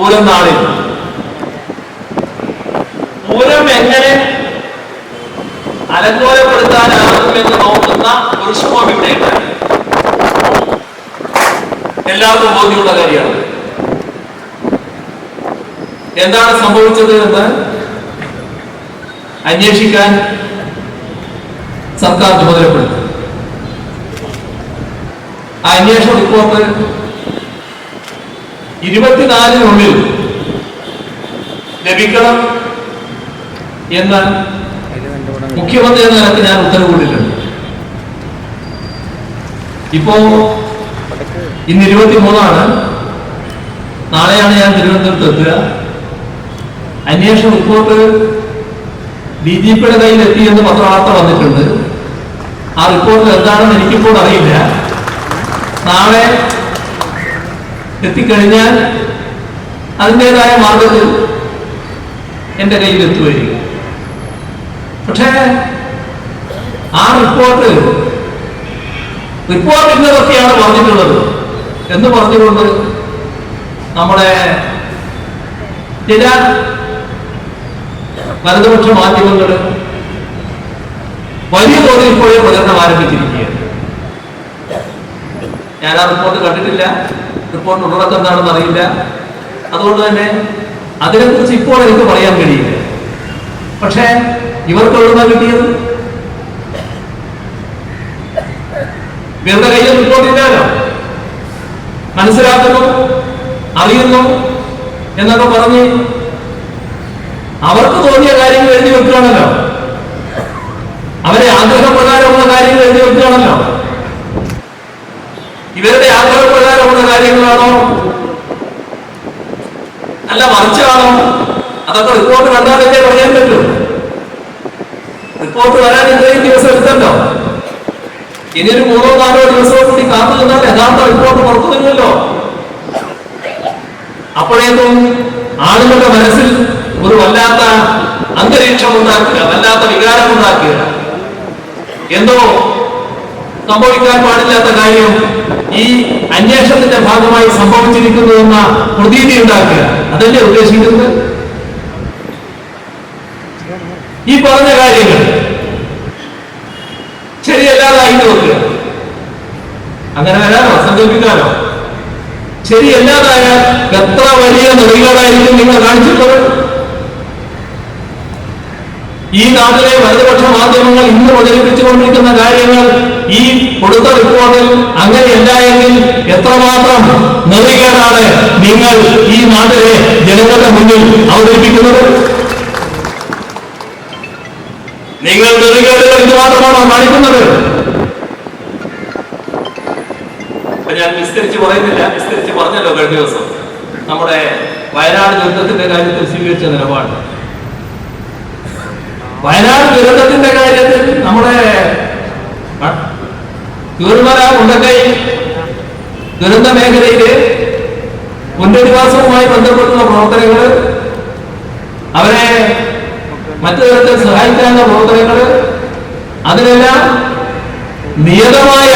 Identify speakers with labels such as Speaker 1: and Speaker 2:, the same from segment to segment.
Speaker 1: പൂരം നാളിൽ. പൂരം എങ്ങനെ അലങ്കോലപ്പെടുത്താനാകുമെന്ന് നോക്കുന്ന ഒരു ശ്രമം ഇവിടെയുണ്ട് എല്ലാവർക്കും ബോധ്യമുള്ള കാര്യമാണ്. എന്താണ് സംഭവിച്ചത് എന്ന് അന്വേഷിക്കാൻ സർക്കാർ ചുമതലപ്പെടുത്തി. ആ അന്വേഷണ റിപ്പോർട്ട് ഇരുപത്തിനാലിനുള്ളിൽ ലഭിക്കണം എന്ന് മുഖ്യമന്ത്രി എന്ന നിലയ്ക്ക് ഞാൻ ഉത്തരവിട്ടിട്ടുണ്ട്. ഇപ്പോ ഇന്ന് ഇരുപത്തി മൂന്നാണ് നാളെയാണ് ഞാൻ തിരുവനന്തപുരത്ത് എത്തുക. അന്വേഷണ റിപ്പോർട്ട് ഡി ജി പിയുടെ കയ്യിൽ എത്തി എന്ന് പത്രവാർത്ത വന്നിട്ടുണ്ട്. ആ റിപ്പോർട്ടിൽ എന്താണെന്ന് എനിക്കിപ്പോൾ അറിയില്ല. നാളെ എത്തിക്കഴിഞ്ഞാൽ അതിന്റെതായ മാർഗത്തിൽ എന്റെ കയ്യിൽ എത്തുമായിരിക്കും പക്ഷേ ആ റിപ്പോർട്ട് റിപ്പോർട്ട് ഇന്നതൊക്കെയാണ് പറഞ്ഞിട്ടുള്ളത്. എന്ന് പറഞ്ഞുകൊണ്ട് നമ്മുടെ ചില വലതുപക്ഷ മാധ്യമങ്ങൾ വലിയ തോതിൽ ഇപ്പോഴേ പ്രചരണം ആരംഭിച്ചിരിക്കുകയാണ്. ഞാൻ ആ റിപ്പോർട്ട് കണ്ടിട്ടില്ല. റിപ്പോർട്ട് ഉള്ളടക്കം എന്താണെന്ന് അറിയില്ല. അതുകൊണ്ട് തന്നെ അതിനെക്കുറിച്ച് ഇപ്പോൾ എനിക്ക് പറയാൻ കഴിയില്ല. പക്ഷേ ഇവർക്ക് എവിടുന്ന കിട്ടിയത്. ഇവരുടെ കയ്യിൽ റിപ്പോർട്ട് ഇല്ലല്ലോ മനസ്സിലാക്കുന്നു? അറിയുന്നു? എന്നൊക്കെ പറഞ്ഞ് അവർക്ക് തോന്നിയ കാര്യങ്ങൾ എഴുതി വെക്കുകയാണല്ലോ. അവരെ ആഗ്രഹപ്രകാരമുള്ള കാര്യങ്ങൾ എഴുതി വെക്കുകയാണല്ലോ ഇവരുടെ ആഗ്രഹപ്രകാരമുള്ള കാര്യങ്ങളാണോ? അല്ല മറിച്ചാണോ അതൊക്കെ റിപ്പോർട്ട് കണ്ടാലല്ലേ പറയാൻ പറ്റൂ. റിപ്പോർട്ട് വരാൻ ഇത്രയും ദിവസം എടുത്തല്ലോ. ഇനി ഒരു മൂന്നോ നാലോ ദിവസവും കൂടി കാത്തു നിന്നാൽ യഥാർത്ഥ റിപ്പോർട്ട് പുറത്തു വരുമല്ലോ. അപ്പോഴേക്കും ആളുകളുടെ മനസ്സിൽ ഒരു വല്ലാത്ത അന്തരീക്ഷം ഉണ്ടാക്കുക വല്ലാത്ത വികാരം ഉണ്ടാക്കുക. എന്തോ സംഭവിക്കാൻ പാടില്ലാത്ത കാര്യം ഈ അന്വേഷണത്തിന്റെ ഭാഗമായി സംഭവിച്ചിരിക്കുന്നു എന്ന പ്രതീതി ഉണ്ടാക്കുക. അതല്ലേ ഉദ്ദേശിക്കുന്നത്? ഈ പറഞ്ഞ കാര്യങ്ങൾ ശരിയല്ലാതായി നോക്കുക. അങ്ങനെ വരാനോ? സങ്കല്പിക്കാനോ? ശരിയല്ലാതായാൽ എത്ര വലിയ നുറികളായിരിക്കും നിങ്ങൾ കാണിച്ചിട്ടുള്ളത്? ഈ നാട്ടിലെ വലതുപക്ഷ മാധ്യമങ്ങൾ ഇന്ന് പ്രചരിപ്പിച്ചുകൊണ്ടിരിക്കുന്ന കാര്യങ്ങൾ ഈ കൊടുത്ത റിപ്പോർട്ടിൽ അങ്ങനെയല്ല എത്രമാത്രം നെറികേടാണ് നിങ്ങൾ ഈ നാട്ടിലെ ജനങ്ങളുടെ മുന്നിൽ അവതരിപ്പിക്കുന്നത്? നിങ്ങൾ നെറികേടുകൾ ഇത് മാത്രമാണോ കാണിക്കുന്നത് ഞാൻ വിസ്തരിച്ച് പറയുന്നില്ല. വിസ്തരിച്ച് പറഞ്ഞല്ലോ കഴിഞ്ഞ ദിവസം. നമ്മുടെ വയനാട് ദുരന്തത്തിന്റെ കാര്യത്തിൽ സ്വീകരിച്ച നിലപാട്. വയനാട് ദുരന്തത്തിന്റെ കാര്യത്തിൽ നമ്മുടെ ചൂർമല മുണ്ടക്കൈ ദുരന്ത മേഖലയിൽ പുനരധിവാസവുമായി ബന്ധപ്പെട്ടുള്ള പ്രവർത്തനങ്ങൾ അവരെ മറ്റു തരത്തിൽ സഹായിക്കാനുള്ള പ്രവർത്തനങ്ങൾ അതിനെല്ലാം നിയതമായ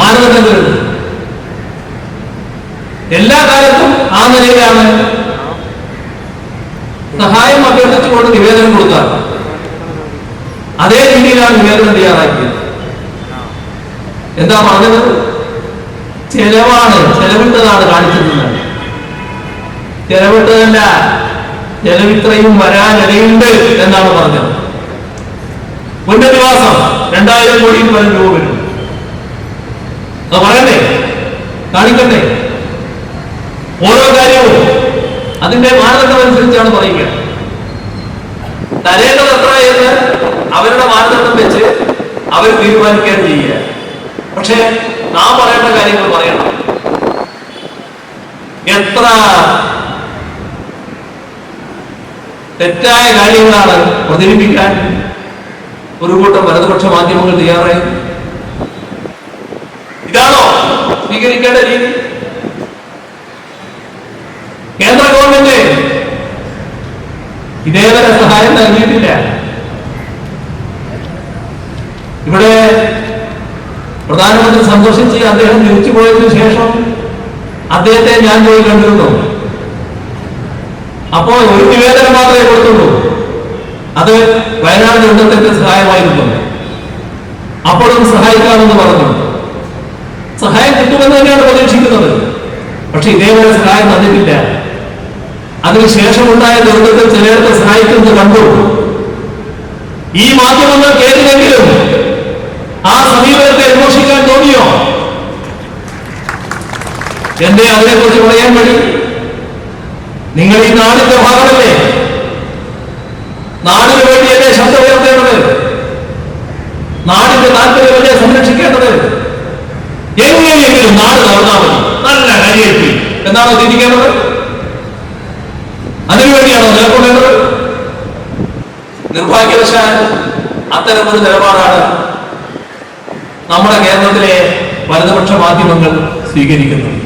Speaker 1: മാനദണ്ഡങ്ങളുണ്ട് എല്ലാ കാലത്തും ആ നിലയിലാണ് സഹായം അഭ്യർത്ഥിച്ചുകൊണ്ട് നിവേദനം കൊടുത്താൽ അതേ രീതിയിലാണ് നിവേദനം തയ്യാറാക്കിയത്. എന്താ പറഞ്ഞത്? ചെലവാണ്. ചെലവിട്ടതാണ് കാണിച്ചിട്ടുള്ളത് ചെലവിട്ടതല്ല. ചെലവിത്രയും വരാനിടയുണ്ട് എന്നാണ് പറഞ്ഞത്. പുനരധിവാസം രണ്ടായിരം കോടിയിൽ പരം രൂപ വരും അത് പറയണ്ടേ? കാണിക്കണ്ടേ? ഓരോ കാര്യവും അതിന്റെ മാനദണ്ഡം അനുസരിച്ചാണ് പറയുക. തരേണ്ടത് എത്ര എന്ന് അവരുടെ മാനദണ്ഡം വെച്ച് അവർ തീരുമാനിക്കുകയാണ് ചെയ്യുക. പക്ഷെ നാം പറയേണ്ട കാര്യങ്ങൾ പറയണം. എത്ര തെറ്റായ കാര്യങ്ങളാണ് പ്രചരിപ്പിക്കാൻ ഒരു കൂട്ടം വലതുപക്ഷ മാധ്യമങ്ങൾ തയ്യാറായി? ഇതാണോ സ്വീകരിക്കേണ്ട രീതി? കേന്ദ്ര ഗവൺമെന്റ് ഇതേവരെ സഹായം നൽകിയിട്ടില്ല. പ്രധാനമന്ത്രി സന്ദർശിച്ച് അദ്ദേഹം തിരിച്ചു പോയതിനു ശേഷം അദ്ദേഹത്തെ ഞാൻ പോയി കണ്ടിരുന്നു. അപ്പോൾ ഒരു നിവേദനം മാത്രമേ കൊടുത്തുള്ളൂ. അത് വയനാട് ദുരന്തത്തിന്റെ സഹായമായിരുന്നു. അപ്പോഴും സഹായിക്കാമെന്ന് പറഞ്ഞു. സഹായം കിട്ടുമെന്ന് തന്നെയാണ് പ്രതീക്ഷിക്കുന്നത്. പക്ഷെ ഇതേപോലെ സഹായം തന്നിട്ടില്ല അതിനുശേഷമുണ്ടായ ദുരന്തത്തിൽ ചിലയിടത്ത് സഹായിക്കുന്നത് കണ്ടു. ഈ മാധ്യമങ്ങൾ കേട്ടില്ലെങ്കിലും ആ സമീപനത്തെ അന്വേഷിക്കാൻ തോന്നിയോ? എന്റെ അവരെ കുറിച്ച് പറയാൻ വേണ്ടി നിങ്ങൾ ഈ നാടിന്റെ ഭാഗമല്ലേ? നാടിന് വേണ്ടിയല്ലേ ശബ്ദം ഉയർത്തേണ്ടത്? നാടിന്റെ താല്പര്യമല്ലേ സംരക്ഷിക്കേണ്ടത്? എങ്ങനെയെങ്കിലും നാട് നടന്നാൽ മതി. നല്ല കരിയേറ്റി എന്നാണോ തിരിക്കേണ്ടത് അതിനുവേണ്ടിയാണോ നിലകൊള്ളേണ്ടത്? നിർഭാഗ്യവശാൽ അത്തരമൊരു നിലപാടാണ് നമ്മുടെ കേരളത്തിലെ വലതുപക്ഷ മാധ്യമങ്ങൾ സ്വീകരിക്കുന്നത്